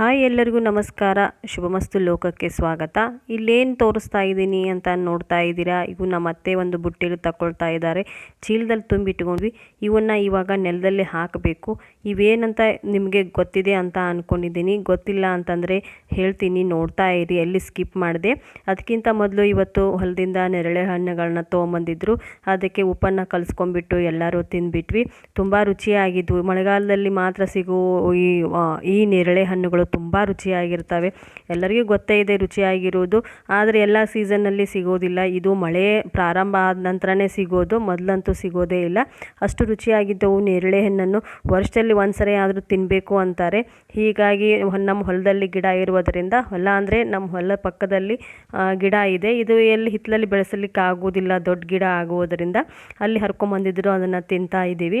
Hi ಎಲ್ಲರಿಗೂ ನಮಸ್ಕಾರ. ಶುಭಮಸ್ತು ಲೋಕಕ್ಕೆ ಸ್ವಾಗತ. ಇಲ್ಲೇನು ತೋರಿಸ್ತಾ ಇದ್ದೀನಿ ಅಂತ ನೋಡ್ತಾ ಇದ್ದೀರಾ? ಇವು ನಮ್ಮ ಅತ್ತೆ ಒಂದು ಬುಟ್ಟಿಲು ತಗೊಳ್ತಾ ಇದ್ದಾರೆ. ಚೀಲದಲ್ಲಿ ತುಂಬಿಟ್ಕೊಂಡ್ವಿ. ಇವನ್ನ ಇವಾಗ ನೆಲದಲ್ಲಿ ಹಾಕಬೇಕು. ಇವೇನಂತ ನಿಮಗೆ ಗೊತ್ತಿದೆ ಅಂತ ಅಂದ್ಕೊಂಡಿದ್ದೀನಿ ಗೊತ್ತಿಲ್ಲ ಅಂತಂದರೆ ಹೇಳ್ತೀನಿ, ನೋಡ್ತಾ ಇರಿ. ಎಲ್ಲಿ ಸ್ಕಿಪ್ ಮಾಡಿದೆ. ಅದಕ್ಕಿಂತ ಮೊದಲು ಇವತ್ತು ಹೊಲದಿಂದ ನೆರಳೆ ಹಣ್ಣುಗಳನ್ನ ತೊಗೊಂಬಂದಿದ್ರು. ಅದಕ್ಕೆ ಉಪ್ಪನ್ನು ಕಲಿಸ್ಕೊಂಡ್ಬಿಟ್ಟು ಎಲ್ಲರೂ ತಿಂದುಬಿಟ್ವಿ. ತುಂಬ ರುಚಿಯಾಗಿದ್ವು. ಮಳೆಗಾಲದಲ್ಲಿ ಮಾತ್ರ ಸಿಗೋ ಈ ಈ ನೇರಳೆ ಹಣ್ಣುಗಳು ತುಂಬ ರುಚಿಯಾಗಿರ್ತವೆ. ಎಲ್ಲರಿಗೂ ಗೊತ್ತೇ ಇದೆ ರುಚಿಯಾಗಿರೋದು. ಆದರೆ ಎಲ್ಲ ಸೀಸನ್ನಲ್ಲಿ ಸಿಗೋದಿಲ್ಲ. ಇದು ಮಳೆ ಪ್ರಾರಂಭ ಆದ ನಂತರನೇ ಸಿಗೋದು. ಮೊದಲಂತೂ ಸಿಗೋದೇ ಇಲ್ಲ. ಅಷ್ಟು ರುಚಿಯಾಗಿದ್ದವು ನೇರಳೆ ಹಣ್ಣನ್ನು. ವರ್ಷದಲ್ಲಿ ಒಂದ್ಸರಿ ಆದರೂ ತಿನ್ನಬೇಕು ಅಂತಾರೆ. ಹೀಗಾಗಿ ನಮ್ಮ ಹೊಲದಲ್ಲಿ ಗಿಡ ಇರುವುದರಿಂದ, ಹೊಲ ಅಂದರೆ ನಮ್ಮ ಹೊಲ ಪಕ್ಕದಲ್ಲಿ ಗಿಡ ಇದೆ. ಇದು ಎಲ್ಲಿ ಹಿತ್ತಲಲ್ಲಿ ಬೆಳೆಸಲಿಕ್ಕೆ ಆಗೋದಿಲ್ಲ ದೊಡ್ಡ ಗಿಡ ಆಗುವುದರಿಂದ ಅಲ್ಲಿ ಹರ್ಕೊಂಬಂದಿದ್ರು ಅದನ್ನು ತಿಂತಾ ಇದ್ದೀವಿ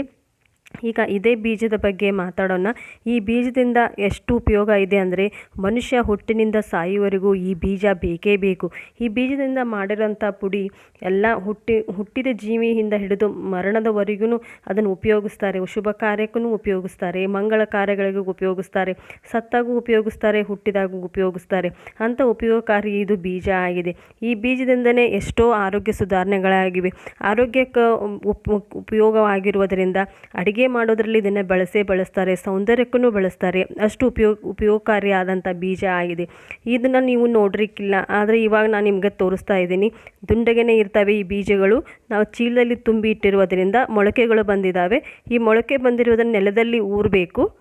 ಈಗ ಇದೇ ಬೀಜದ ಬಗ್ಗೆ ಮಾತಾಡೋಣ. ಈ ಬೀಜದಿಂದ ಎಷ್ಟು ಉಪಯೋಗ ಇದೆ ಅಂದರೆ ಮನುಷ್ಯ ಹುಟ್ಟಿನಿಂದ ಸಾಯುವವರೆಗೂ ಈ ಬೀಜ ಬೇಕೇ ಬೇಕು. ಈ ಬೀಜದಿಂದ ಮಾಡಿರೋಂಥ ಪುಡಿ ಎಲ್ಲ ಹುಟ್ಟಿ, ಹುಟ್ಟಿದ ಜೀವಿಯಿಂದ ಹಿಡಿದು ಮರಣದವರೆಗೂ ಅದನ್ನು ಉಪಯೋಗಿಸ್ತಾರೆ. ಶುಭ ಕಾರ್ಯಕ್ಕೂ ಉಪಯೋಗಿಸ್ತಾರೆ, ಮಂಗಳ ಕಾರ್ಯಗಳಿಗೂ ಉಪಯೋಗಿಸ್ತಾರೆ, ಸತ್ತಾಗೂ ಉಪಯೋಗಿಸ್ತಾರೆ, ಹುಟ್ಟಿದಾಗೂ ಉಪಯೋಗಿಸ್ತಾರೆ. ಅಂಥ ಉಪಯೋಗಕಾರಿ ಇದು ಬೀಜ ಆಗಿದೆ. ಈ ಬೀಜದಿಂದನೇ ಎಷ್ಟೋ ಆರೋಗ್ಯ ಸುಧಾರಣೆಗಳಾಗಿವೆ. ಆರೋಗ್ಯಕ್ಕೆ ಉಪ್, ಉಪ್- ಉಪಯೋಗವಾಗಿರುವುದರಿಂದ ಅಡಿಗೆ ಮಾಡೋದ್ರಲ್ಲಿ ಇದನ್ನು ಬಳಸೇ ಬಳಸ್ತಾರೆ ಸೌಂದರ್ಯಕ್ಕೂ ಬಳಸ್ತಾರೆ. ಅಷ್ಟು ಉಪಯೋಗ ಉಪಯೋಗಕಾರಿಯಾದಂಥ ಬೀಜ ಆಗಿದೆ. ಇದನ್ನು ನೀವು ನೋಡ್ರಿಕ್ಕಿಲ್ಲ. ಆದರೆ ಇವಾಗ ನಾನು ನಿಮಗೆ ತೋರಿಸ್ತಾ ಇದ್ದೀನಿ. ದುಂಡಗೆನೇ ಇರ್ತವೆ ಈ ಬೀಜಗಳು. ನಾವು ಚೀಲದಲ್ಲಿ ತುಂಬಿ ಇಟ್ಟಿರುವುದರಿಂದ ಮೊಳಕೆಗಳು ಬಂದಿದ್ದಾವೆ ಈ ಮೊಳಕೆ ಬಂದಿರುವುದನ್ನು ನೆಲದಲ್ಲಿ ಊರಬೇಕು.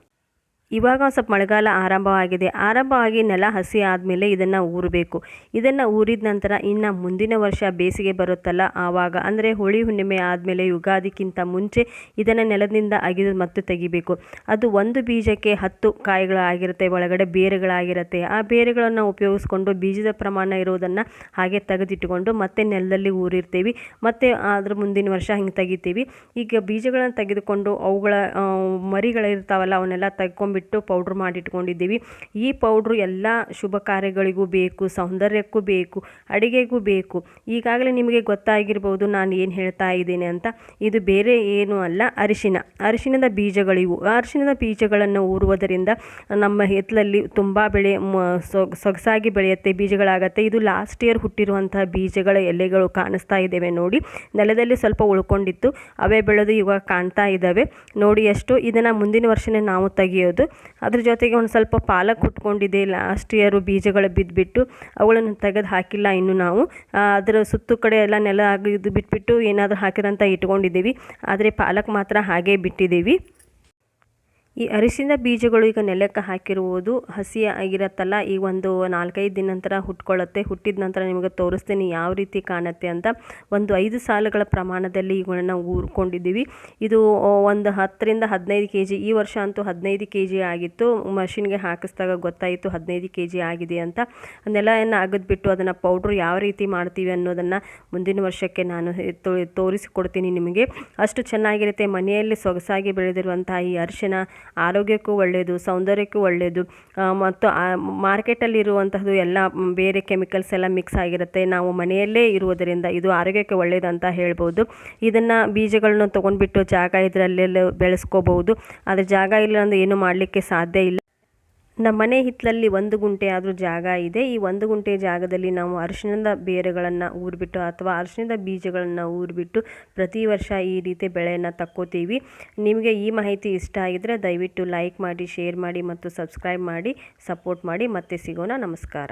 ಇವಾಗ ಸ್ವಲ್ಪ ಮಳೆಗಾಲ ಆರಂಭವಾಗಿದೆ. ಆರಂಭವಾಗಿ ನೆಲ ಹಸಿ ಆದಮೇಲೆ ಇದನ್ನು ಊರಬೇಕು. ಇದನ್ನು ಊರಿದ ನಂತರ ಇನ್ನು ಮುಂದಿನ ವರ್ಷ ಬೇಸಿಗೆ ಬರುತ್ತಲ್ಲ ಆವಾಗ. ಅಂದರೆ ಹೋಳಿ ಹುಣ್ಣಿಮೆ ಆದಮೇಲೆ ಯುಗಾದಿಕ್ಕಿಂತ ಮುಂಚೆ ಇದನ್ನು ನೆಲದಿಂದ ಅಗಿದು ಮತ್ತು ತೆಗಿಬೇಕು. ಅದು ಒಂದು ಬೀಜಕ್ಕೆ ಹತ್ತು ಕಾಯಿಗಳಾಗಿರುತ್ತೆ, ಒಳಗಡೆ ಬೇರುಗಳಾಗಿರುತ್ತೆ. ಆ ಬೇರುಗಳನ್ನು ಉಪಯೋಗಿಸ್ಕೊಂಡು ಬೀಜದ ಪ್ರಮಾಣ ಇರೋದನ್ನು ಹಾಗೆ ತೆಗೆದಿಟ್ಟುಕೊಂಡು ಮತ್ತೆ ನೆಲದಲ್ಲಿ ಊರಿರ್ತೀವಿ. ಮತ್ತೆ ಅದ್ರ ಮುಂದಿನ ವರ್ಷ ಹಿಂಗೆ ತೆಗಿತೀವಿ. ಈಗ ಬೀಜಗಳನ್ನು ತೆಗೆದುಕೊಂಡು ಅವುಗಳ ಮರಿಗಳಿರ್ತಾವಲ್ಲ, ಅವನ್ನೆಲ್ಲ ತೆಗ್ಕೊಂಡ್ಬಿಟ್ಟು ಪೌಡ್ರ್ ಮಾಡಿಟ್ಕೊಂಡಿದ್ದೀವಿ. ಈ ಪೌಡ್ರು ಎಲ್ಲ ಶುಭ ಕಾರ್ಯಗಳಿಗೂ ಬೇಕು, ಸೌಂದರ್ಯಕ್ಕೂ ಬೇಕು, ಅಡುಗೆಗೂ ಬೇಕು. ಈಗಾಗಲೇ ನಿಮಗೆ ಗೊತ್ತಾಗಿರ್ಬೋದು ನಾನು ಏನು ಹೇಳ್ತಾ ಇದ್ದೀನಿ ಅಂತ. ಇದು ಬೇರೆ ಏನೂ ಅಲ್ಲ, ಅರಿಶಿನ. ಅರಿಶಿಣದ ಬೀಜಗಳಿವು. ಅರಿಶಿಣದ ಬೀಜಗಳನ್ನು ಊರುವುದರಿಂದ ನಮ್ಮ ಹಿತ್ತಲಲ್ಲಿ ತುಂಬ ಬೆಳೆ ಸೊಗಸಾಗಿ ಬೆಳೆಯುತ್ತೆ, ಬೀಜಗಳಾಗತ್ತೆ. ಇದು ಲಾಸ್ಟ್ ಇಯರ್ ಹುಟ್ಟಿರುವಂತಹ ಬೀಜಗಳ ಎಲೆಗಳು ಕಾಣಿಸ್ತಾ ಇದ್ದೇವೆ ನೋಡಿ. ನೆಲದಲ್ಲಿ ಸ್ವಲ್ಪ ಉಳ್ಕೊಂಡಿತ್ತು. ಅವೇ ಬೆಳೆದು ಇವಾಗ ಕಾಣ್ತಾ ಇದ್ದಾವೆ. ನೋಡಿ ಎಷ್ಟು ಇದನ್ನು ಮುಂದಿನ ವರ್ಷನೇ ನಾವು ತೆಗಿಯೋದು. ಅದ್ರ ಜೊತೆಗೆ ಒಂದು ಸ್ವಲ್ಪ ಪಾಲಕ್ ಹುಟ್ಕೊಂಡಿದೆ ಲಾಸ್ಟ್ ಇಯರು ಬೀಜಗಳು ಬಿದ್ದುಬಿಟ್ಟು ಅವುಗಳನ್ನು ತೆಗೆದು ಹಾಕಿಲ್ಲ ಇನ್ನು ನಾವು. ಅದರ ಸುತ್ತು ಕಡೆ ಎಲ್ಲ ನೆಲ ಆಗಿದ್ದು ಬಿಟ್ಬಿಟ್ಟು ಏನಾದರೂ ಹಾಕಿರಂತ ಇಟ್ಕೊಂಡಿದ್ದೀವಿ. ಆದರೆ ಪಾಲಕ್ ಮಾತ್ರ ಹಾಗೇ ಬಿಟ್ಟಿದ್ದೀವಿ. ಈ ಅರಿಶಿನ ಬೀಜಗಳು ಈಗ ನೆಲಕ್ಕೆ ಹಾಕಿರುವುದು ಹಸಿ ಆಗಿರತ್ತಲ್ಲ, ಈ ಒಂದು ನಾಲ್ಕೈದು ದಿನ ನಂತರ ಹುಟ್ಕೊಳ್ಳುತ್ತೆ. ಹುಟ್ಟಿದ ನಂತರ ನಿಮಗೆ ತೋರಿಸ್ತೀನಿ ಯಾವ ರೀತಿ ಕಾಣುತ್ತೆ ಅಂತ. ಒಂದು ಐದು ಸಾಲುಗಳ ಪ್ರಮಾಣದಲ್ಲಿ ಇವುಗಳನ್ನ ಊರ್ಕೊಂಡಿದ್ದೀವಿ. ಇದು ಒಂದು ಹತ್ತರಿಂದ ಹದಿನೈದು ಕೆ ಜಿ ಈ ವರ್ಷ ಅಂತೂ ಹದಿನೈದು ಕೆ ಜಿ ಆಗಿತ್ತು. ಮಷಿನ್ಗೆ ಹಾಕಿಸಿದಾಗ ಗೊತ್ತಾಯಿತು ಹದಿನೈದು ಕೆ ಜಿ ಆಗಿದೆ ಅಂತ. ನೆಲವನ್ನು ಅಗದ್ಬಿಟ್ಟು ಅದನ್ನು ಪೌಡ್ರ್ ಯಾವ ರೀತಿ ಮಾಡ್ತೀವಿ ಅನ್ನೋದನ್ನು ಮುಂದಿನ ವರ್ಷಕ್ಕೆ ನಾನು ತೋರಿಸಿಕೊಡ್ತೀನಿ ನಿಮಗೆ. ಅಷ್ಟು ಚೆನ್ನಾಗಿರುತ್ತೆ. ಮನೆಯಲ್ಲಿ ಸೊಗಸಾಗಿ ಬೆಳೆದಿರುವಂತಹ ಈ ಅರಿಶಿನ ಆರೋಗ್ಯಕ್ಕೂ ಒಳ್ಳೆಯದು ಸೌಂದರ್ಯಕ್ಕೂ ಒಳ್ಳೆಯದು ಮತ್ತು ಮಾರ್ಕೆಟಲ್ಲಿರುವಂತಹದ್ದು ಎಲ್ಲ ಬೇರೆ ಕೆಮಿಕಲ್ಸ್ ಎಲ್ಲ ಮಿಕ್ಸ್ ಆಗಿರುತ್ತೆ. ನಾವು ಮನೆಯಲ್ಲೇ ಇರುವುದರಿಂದ ಇದು ಆರೋಗ್ಯಕ್ಕೆ ಒಳ್ಳೆಯದಂತ ಹೇಳ್ಬೋದು. ಇದನ್ನು ಬೀಜಗಳನ್ನ ತೊಗೊಂಡ್ಬಿಟ್ಟು ಜಾಗ ಇದರಲ್ಲೆಲ್ಲ ಬೆಳೆಸ್ಕೋಬಹುದು ಆದರೆ ಜಾಗ ಇಲ್ಲ ಅಂದರೆ ಏನು ಮಾಡಲಿಕ್ಕೆ ಸಾಧ್ಯ ಇಲ್ಲ. ನಮ್ಮ ಮನೆ ಹಿತ್ತಲಲ್ಲಿ ಒಂದು ಗುಂಟೆ ಆದರೂ ಜಾಗ ಇದೆ. ಈ ಒಂದು ಗುಂಟೆ ಜಾಗದಲ್ಲಿ ನಾವು ಅರಿಶಿಣದ ಬೇರುಗಳನ್ನು ಊರ್ಬಿಟ್ಟು ಅಥವಾ ಅರಿಶಿಣದ ಬೀಜಗಳನ್ನು ಊರ್ಬಿಟ್ಟು ಪ್ರತಿ ವರ್ಷ ಈ ರೀತಿ ಬೆಳೆಯನ್ನು ತಕ್ಕೋತೀವಿ. ನಿಮಗೆ ಈ ಮಾಹಿತಿ ಇಷ್ಟ ಆಗಿದ್ದರೆ ದಯವಿಟ್ಟು ಲೈಕ್ ಮಾಡಿ ಶೇರ್ ಮಾಡಿ ಮತ್ತು ಸಬ್ಸ್ಕ್ರೈಬ್ ಮಾಡಿ ಸಪೋರ್ಟ್ ಮಾಡಿ. ಮತ್ತೆ ಸಿಗೋಣ. ನಮಸ್ಕಾರ.